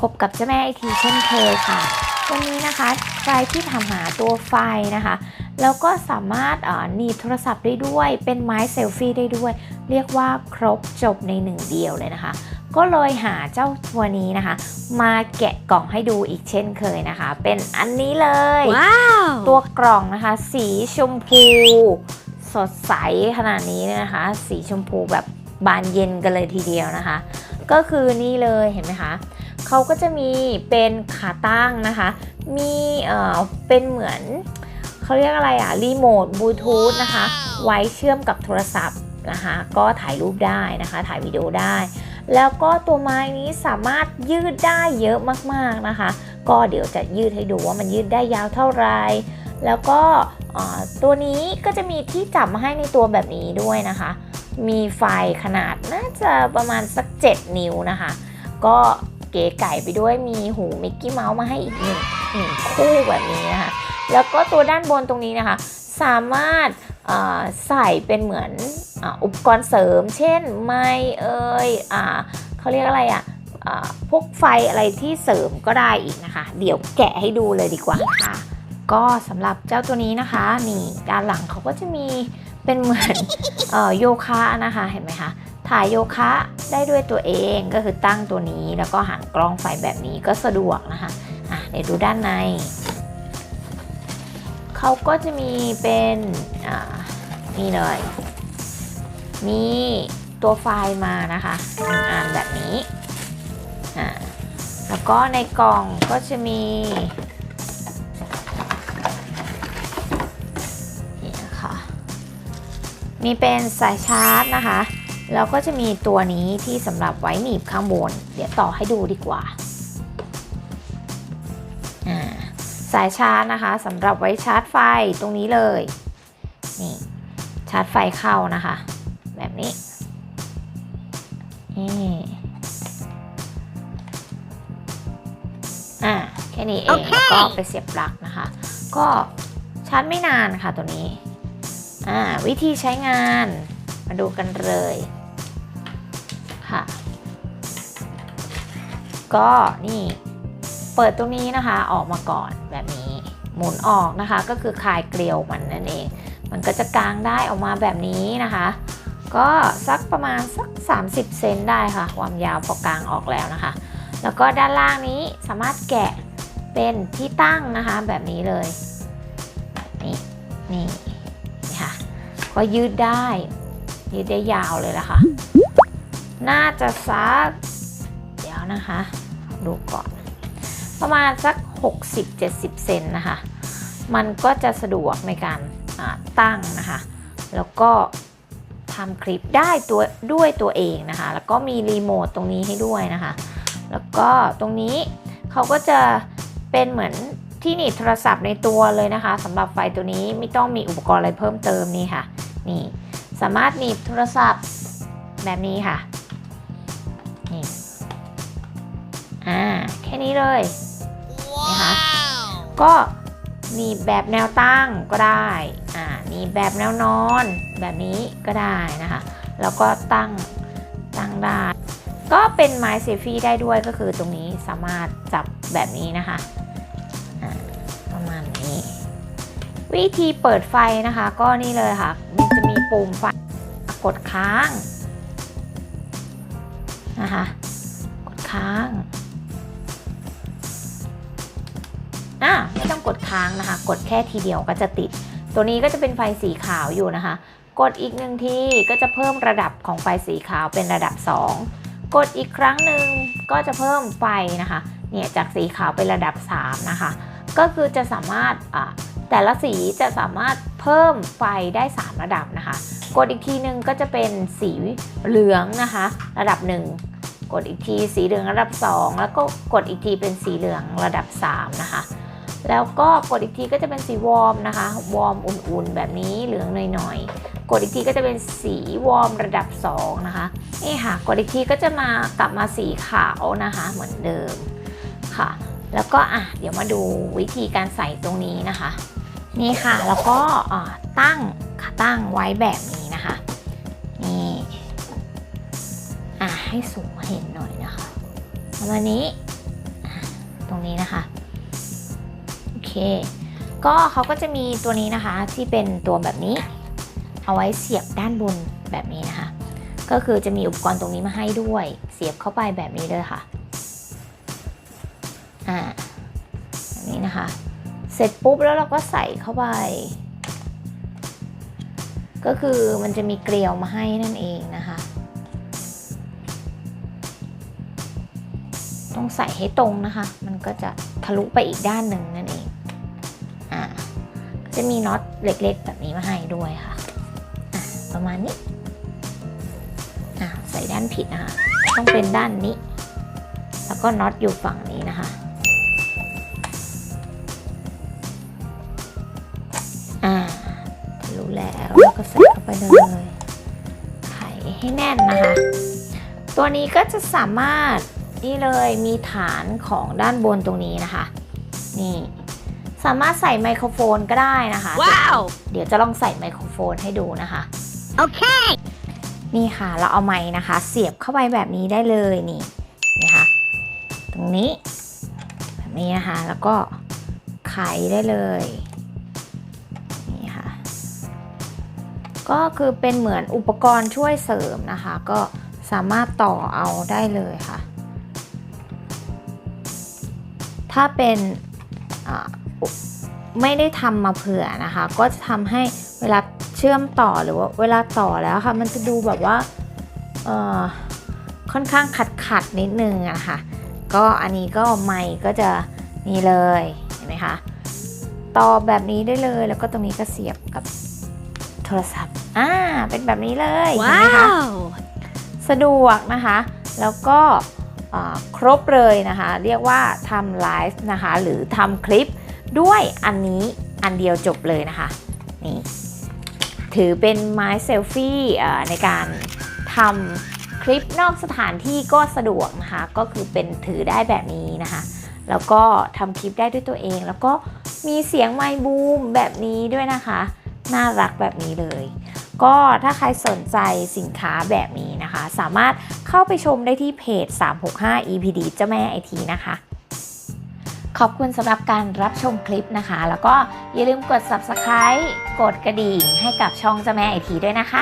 พบกับเจ้าแม่ไอทีเช่นเคยค่ะ วันนี้นะคะใครที่ทำหาตัวไฟนะคะ แล้วก็สามารถเอ่อหนีบโทรศัพท์ได้ด้วย เป็นไม้เซลฟี่ได้ด้วย เรียกว่าครบจบในหนึ่งเดียวเลยนะคะ ก็เลยหาเจ้าตัวนี้นะคะ มาแกะกล่องให้ดูอีกเช่นเคยนะคะ เป็นอันนี้เลยว้าวตัวกล่องนะคะ สีชมพู สดใสขนาดนี้เลยนะคะ สีชมพูแบบบานเย็นกันเลยทีเดียวนะคะ ก็คือนี่เลยเห็นไหมคะ เขาก็จะมีเป็นขาตั้งนะคะ มีเอ่อเป็นเหมือนเขาเรียกอะไรอะรีโมทบลูทูธนะคะ ไว้เชื่อมกับโทรศัพท์นะคะ ก็ถ่ายรูปได้นะคะ ถ่ายวิดีโอได้ แล้วก็ตัวไม้นี้สามารถยืดได้เยอะมากๆนะคะ ก็เดี๋ยวจะยืดให้ดูว่ามันยืดได้ยาวเท่าไหร่แล้วก็ตัวนี้ก็จะมีที่จับมาให้ในตัวแบบนี้ด้วยนะคะ มีไฟขนาดน่าจะประมาณสัก 7 นิ้วนะคะ ก็ เก๋ไก่ไปด้วยมีหูมิกกี้เมาส์มาให้อีกหนึ่งหนึ่งคู่แบบนี้นะคะแล้วก็ตัวด้านบนตรงนี้นะคะ สามารถใส่เป็นเหมือนอ,อุปกรณ์เสริม เช่นไม้เอ่ยอเขาเรียกอะไรอะอะพวกไฟอะไรที่เสริมก็ได้อีกนะคะ เดี๋ยวแกะให้ดูเลยดีกว่าค่ะก็สำหรับเจ้าตัวนี้นะคะนี่ด้านหลังเขาก็จะมีเป็นเหมือนอโยคะนะคะเห็นไหมคะ ถ่ายโยคะได้ด้วยตัวเองก็คือตั้งตัวนี้แล้วก็หันกล้องไฟแบบนี้ก็สะดวกนะคะอะเดี๋ยวดูด้านใน เขาก็จะมีเป็นอ่านี่เลย มีตัวไฟล์มานะคะหนึ่งอันแบบนี้อ่าแล้วก็ในกล่องก็จะมีนี่นะคะมีเป็นสายชาร์จนะคะ แล้วก็จะมีตัวนี้ที่สำหรับไว้หนีบข้างบน เดี๋ยวต่อให้ดูดีกว่าอ่า สายชาร์จนะคะสำหรับไว้ชาร์จไฟตรงนี้เลย นี่ชาร์จไฟเข้านะคะ แบบนี้นี่อ่าแค่นี้เองแล้วก็ไปเสียบปลั๊กนะคะ ก็ชาร์จไม่นานค่ะตัวนี้ อ่าวิธีใช้งานมาดูกันเลย ค่ะ ก็นี่เปิดตรงนี้นะคะออกมาก่อนแบบนี้ หมุนออกนะคะ ก็คือคลายเกลียวมันนั่นเอง มันก็จะกางได้ออกมาแบบนี้นะคะ ก็สักประมาณสัก 30 เซนได้ค่ะ ความยาวพอกลางออกแล้วนะคะ แล้วก็ด้านล่างนี้สามารถแกะเป็นที่ตั้งนะคะแบบนี้เลยนี่นี่นี่ค่ะก็ยืดได้ยืดได้ยาวเลยละค่ะ น่าจะสักเดี๋ยวนะคะ ดูก่อน ประมาณสัก 60-70 เซนนะคะ มันก็จะสะดวกในการตั้งนะคะ แล้วก็ทำคลิปได้ตัวด้วยตัวเองนะคะ แล้วก็มีรีโมทตรงนี้ให้ด้วยนะคะ แล้วก็ตรงนี้เขาก็จะเป็นเหมือนที่หนีบโทรศัพท์ในตัวเลยนะคะสำหรับไฟตัวนี้ไม่ต้องมีอุปกรณ์อะไรเพิ่มเติมนี่ค่ะ นี่สามารถหนีบโทรศัพท์แบบนี้ค่ะ นี่อ่าแค่นี้เลยนะคะก็หนีบแบบแนวตั้งก็ได้อ่าหนีบแบบแนวนอนแบบนี้ก็ได้นะคะแล้วก็ตั้งตั้งได้ก็เป็นไม้เซลฟี่ได้ด้วยก็คือตรงนี้สามารถจับแบบนี้นะคะอ่าประมาณนี้ วิธีเปิดไฟนะคะ ก็นี่เลยค่ะมันจะมีปุ่มไฟกดค้าง นะคะ กดค้างอะไม่ต้องกดค้างนะคะ กดแค่ทีเดียวก็จะติด ตัวนี้ก็จะเป็นไฟสีขาวอยู่นะคะ กดอีกหนึ่งทีก็จะเพิ่มระดับของไฟสีขาวเป็นระดับ 2 กดอีกครั้งหนึ่งก็จะเพิ่มไฟนะคะ เนี่ยจากสีขาวเป็นระดับ 3 นะคะ ก็คือจะสามารถ แต่ละสีจะสามารถเพิ่มไฟได้ 3 ระดับนะคะ กดอีกทีหนึ่งก็จะเป็นสีเหลืองนะคะ ระดับ 1 กดอีกทีสีเหลืองระดับ 2 แล้วก็กดอีกทีเป็นสีเหลืองระดับ 3 นะคะ แล้วก็กดอีกทีก็จะเป็นสีวอร์มนะคะ วอร์มอุ่นๆ แบบนี้เหลืองหน่อยๆ กดอีกทีก็จะเป็นสีวอร์มระดับ 2 นะคะนี่ค่ะ กดอีกทีก็จะมากลับมาสีขาวนะคะเหมือนเดิมค่ะแล้วก็อะเดี๋ยวมาดูวิธีการใส่ตรงนี้นะคะ นี่ค่ะ แล้วก็ตั้งขาตั้งไว้แบบนี้นะคะ นี่อะให้สูงเห็นหน่อยนะคะประมาณนี้ตรงนี้นะคะโอเค ก็เขาก็จะมีตัวนี้นะคะที่เป็นตัวแบบนี้ เอาไว้เสียบด้านบนแบบนี้นะคะ ก็คือจะมีอุปกรณ์ตรงนี้มาให้ด้วย เสียบเข้าไปแบบนี้เลยค่ะอ่าแบบนี้นะคะ เสร็จปุ๊บแล้วเราก็ใส่เข้าไป ก็คือมันจะมีเกลียวมาให้นั่นเองนะคะ ต้องใส่ให้ตรงนะคะ มันก็จะทะลุไปอีกด้านหนึ่งนั่นเอง อ่าจะมีน็อตเล็กๆ แบบนี้มาให้ด้วยค่ะ อะประมาณนี้ อะใส่ด้านผิดนะคะ ต้องเป็นด้านนี้ แล้วก็น็อตอยู่ฝั่งนี้นะคะ แล้วแล้วก็ใส่เข้าไปเลยไขให้แน่นนะคะ ตัวนี้ก็จะสามารถนี่เลยมีฐานของด้านบนตรงนี้นะคะ นี่ สามารถใส่ไมโครโฟนก็ได้นะคะ ว้าว เดี๋ยวจะลองใส่ไมโครโฟนให้ดูนะคะ โอเค นี่ค่ะ เราเอาไม้นะคะ เสียบเข้าไปแบบนี้ได้เลยนี่นะคะตรงนี้ แบบนี้นะคะ แล้วก็ไขได้เลย ก็คือเป็นเหมือนอุปกรณ์ช่วยเสริมนะคะ ก็สามารถต่อเอาได้เลยค่ะ ถ้าเป็นไม่ได้ทำมาเผื่อนะคะ ก็จะทำให้เวลาเชื่อมต่อหรือว่าเวลาต่อแล้วค่ะ มันจะดูแบบว่าค่อนข้างขัดขัดนิดนึงอะค่ะก็อันนี้ก็ไมค์ก็จะนี่เลยเห็นไหมคะต่อแบบนี้ได้เลยแล้วก็ตรงนี้ก็เสียบกับ โทรศัพท์ อ่า เป็นแบบนี้เลยเห็นไหมคะสะดวกนะคะ แล้วก็อ่าครบเลยนะคะ เรียกว่าทำไลฟ์นะคะ หรือทำคลิปด้วยอันนี้อันเดียวจบเลยนะคะ นี่ ถือเป็นไม้เซลฟี่เอ่อในการทำคลิปนอกสถานที่ก็สะดวกนะคะ ก็คือเป็นถือได้แบบนี้นะคะ แล้วก็ทำคลิปได้ด้วยตัวเอง แล้วก็มีเสียงไมค์บูมแบบนี้ด้วยนะคะ น่ารักแบบนี้เลย ก็ถ้าใครสนใจสินค้าแบบนี้นะคะ สามารถเข้าไปชมได้ที่เพจ 365 EPD เจ้าแม่ไอทีนะคะ ขอบคุณสำหรับการรับชมคลิปนะคะ แล้วก็อย่าลืมกด Subscribe กดกระดิ่งให้กับช่องเจ้าแม่ไอทีด้วยนะคะ